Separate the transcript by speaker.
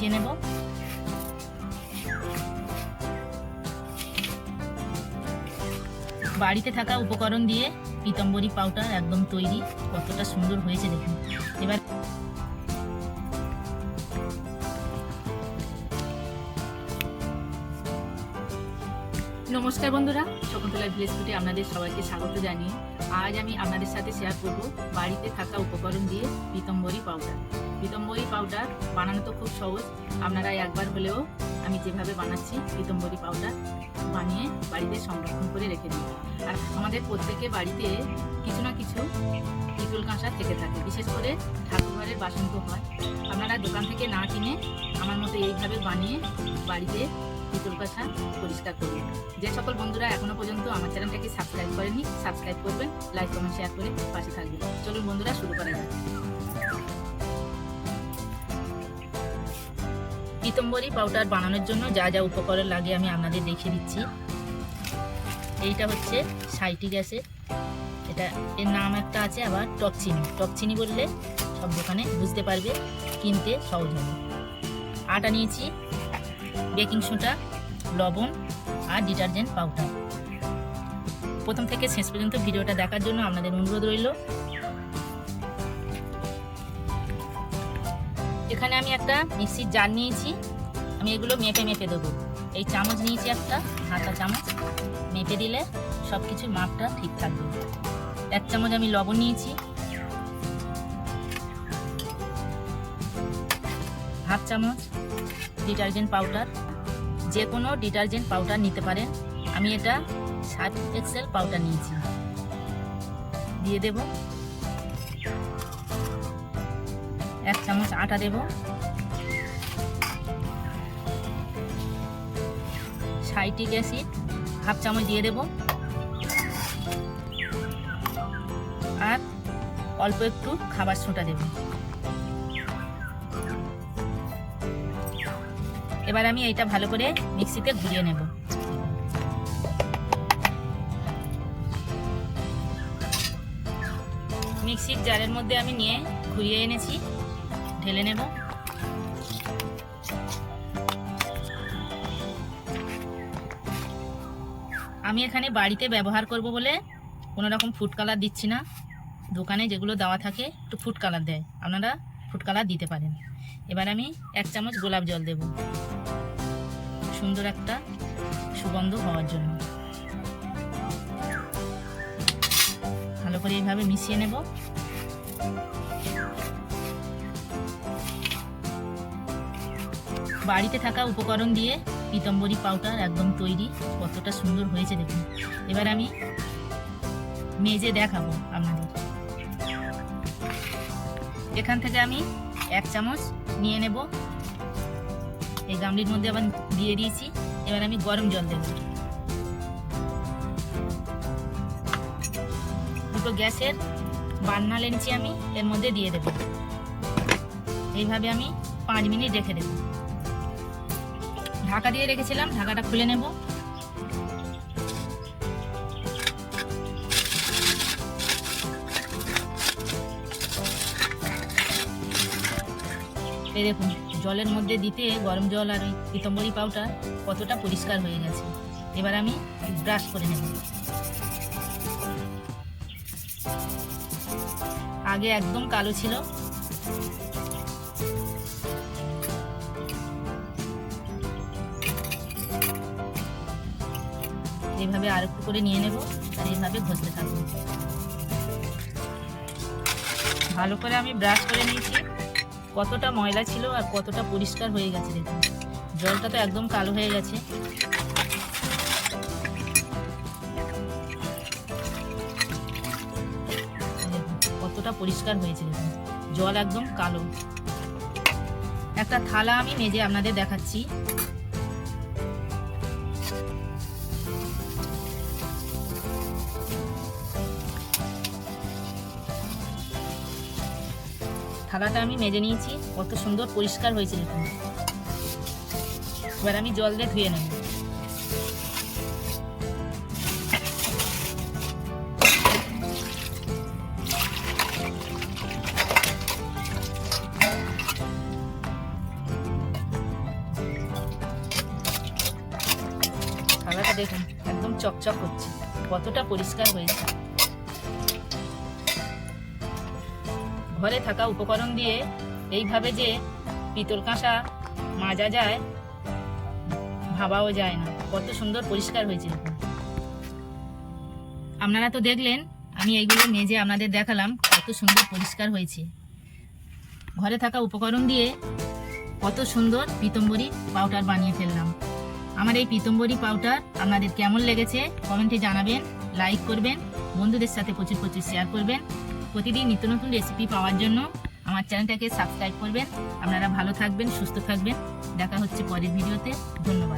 Speaker 1: মিশিয়ে নেব। বাড়িতে থাকা উপকরণ দিয়ে পিতম্বরী পাউডার একদম তৈরি, কতটা সুন্দর হয়েছে দেখুন। এবার নমস্কার বন্ধুরা শকুন্তলা ভিলেজ ফুটে আপনাদের সবাইকে স্বাগত জানিয়ে আজ আমি আপনাদের সাথে শেয়ার করব বাড়িতে থাকা উপকরণ দিয়ে পিতম্বরী পাউডার পিতম্বরী পাউডার বানানো তো খুব সহজ, আপনারা একবার হলেও আমি যেভাবে বানাচ্ছি পিতম্বরী পাউডার বানিয়ে বাড়িতে সংরক্ষণ করে রেখে দিই। আর আমাদের প্রত্যেকে বাড়িতে কিছু না কিছু পিতল কাঁসা থেকে থাকে, বিশেষ করে ঠাকুরঘরের বাসন তো হয়। আপনারা দোকান থেকে না কিনে আমার মতো এইভাবে বানিয়ে বাড়িতে পিতল কাঁসা পরিষ্কার করবেন যে সকল বন্ধুরা এখনও পর্যন্ত আমার চ্যানেলটাকে সাবস্ক্রাইব করেনি সাবস্ক্রাইব করবেন, লাইক, কমেন্ট শেয়ার করে পাশে থাকবেন। চলুন বন্ধুরা, শুরু করা যাক। পিতম্বরী পাউডার বানানোর জন্য যা যা উপকরণ লাগে আমি আপনাদের দেখিয়ে দিচ্ছি। এইটা হচ্ছে সাইটি গ্যাসের এটা, এর নাম একটা আছে আবার টক চিনি। টক চিনি বললে সব দোকানে বুঝতে পারবে, কিনতে সহজ হবে। আটা নিয়েছি বেকিং সোডা, লবণ আর ডিটারজেন্ট পাউডার। প্রথম থেকে শেষ পর্যন্ত ভিডিওটা দেখার জন্য আপনাদের অনুরোধ রইল। এখানে আমি একটা মিক্সির জার নিয়েছি। আমি এগুলো মেপে মেপে দেবো। এই চামচ নিয়েছি একটা, হাতা চামচ। মেপে দিলে সব কিছু মাপটা ঠিক থাকবে। এক চামচ আমি লবণ নিয়েছি। চামচ, ডিটারজেন্ট পাউডার, যে কোনো ডিটারজেন্ট পাউডার নিতে পারেন। আমি এটা সাত এক্সেল পাউডার নিয়েছি। দিয়ে দেব। এক চামচ আটা দেব। সাইটিক অ্যাসিড, হাফ চামচ দিয়ে দেব। আর অল্প একটু খাবার সোটা দেব। এবার আমি এইটা ভালো করে মিক্সিতে ঘুরিয়ে নেব। মিক্সির জারের মধ্যে আমি নিয়ে ঘুরিয়ে এনেছি, ঢেলে নেব। আমি এখানে বাড়িতে ব্যবহার করব বলে কোনো রকম ফুড কালার দিচ্ছি না। দোকানে যেগুলো দেওয়া থাকে একটু ফুড কালার দেয়। আপনারা ফুড কালার দিতে পারেন। এবার আমি এক চামচ গোলাপ জল দেব। সুন্দর একটা সুগন্ধ হওয়ার জন্য। ভালো করে এইভাবে মিশিয়ে নেব। বাড়িতে থাকা উপকরণ দিয়ে পিতম্বরী পাউডার একদম তৈরি, কতটা সুন্দর হয়েছে দেখুন। এবার আমি মেজে দেখাবো আপনাদের। এখান থেকে আমি এক চামচ নিয়ে নেব। এই গামলির মধ্যে আবার দিয়ে দিয়েছি। এবার আমি গরম জল দেব। দুটো গ্যাসের বান্না লেনছি আমি এর মধ্যে দিয়ে দেব। এইভাবে আমি পাঁচ মিনিট রেখে দেব। ঢাকা দিয়ে রেখেছিলাম। ঢাকাটা খুলে নেব। এই দেখুন জলের মধ্যে দিতে গরম জল আর ওই পিতম্বরী পাউডার কতটা পরিষ্কার হয়ে গেছে। এবার আমি ব্রাশ করে নেব। আগে একদম কালো ছিল। এইভাবে আর একটু করে নিয়ে নেব আর এইভাবে ঘষতে থাকব। ভালো করে আমি ব্রাশ করে নিয়েছি। কতটা ময়লা ছিল আর কতটা পরিষ্কার হয়ে গেছে দেখুন। জলটা তো একদম কালো হয়ে গেছে। কতটা পরিষ্কার হয়েছে দেখুন। জল একদম কালো। একটা থালা আমি মেজে আপনাদের দেখাচ্ছি। থালাটা আমি মেজে নিয়েছি। কত সুন্দর পরিষ্কার হয়েছে এখানে। এবার আমি জল দিয়ে ধুয়ে নেব। থালাটা দেখুন, একদম চকচক হচ্ছে। কতটা পরিষ্কার হয়েছে। ঘরে থাকা উপকরণ দিয়ে এইভাবে যে পিতল কাঁসা মাজা যায়, ভাবাও যায় না। কত সুন্দর পরিষ্কার হয়েছে। আপনারা তো দেখলেন, আমি এইগুলো মেজে আপনাদের দেখালাম, কত সুন্দর পরিষ্কার হয়েছে। ঘরে থাকা উপকরণ দিয়ে কত সুন্দর পিতম্বরী পাউডার বানিয়ে ফেললাম। আমার এই পিতম্বরী পাউডার আপনাদের কেমন লেগেছে, কমেন্টে জানাবেন, লাইক করবেন, বন্ধুদের সাথে প্রচুর প্রচুর শেয়ার করবেন। প্রতিদিন নিত্য নতুন রেসিপি পাওয়ার জন্য আমার চ্যানেলটাকে সাবস্ক্রাইব করবেন। আপনারা ভালো থাকবেন, সুস্থ থাকবেন। দেখা হচ্ছে পরের ভিডিওতে ধন্যবাদ।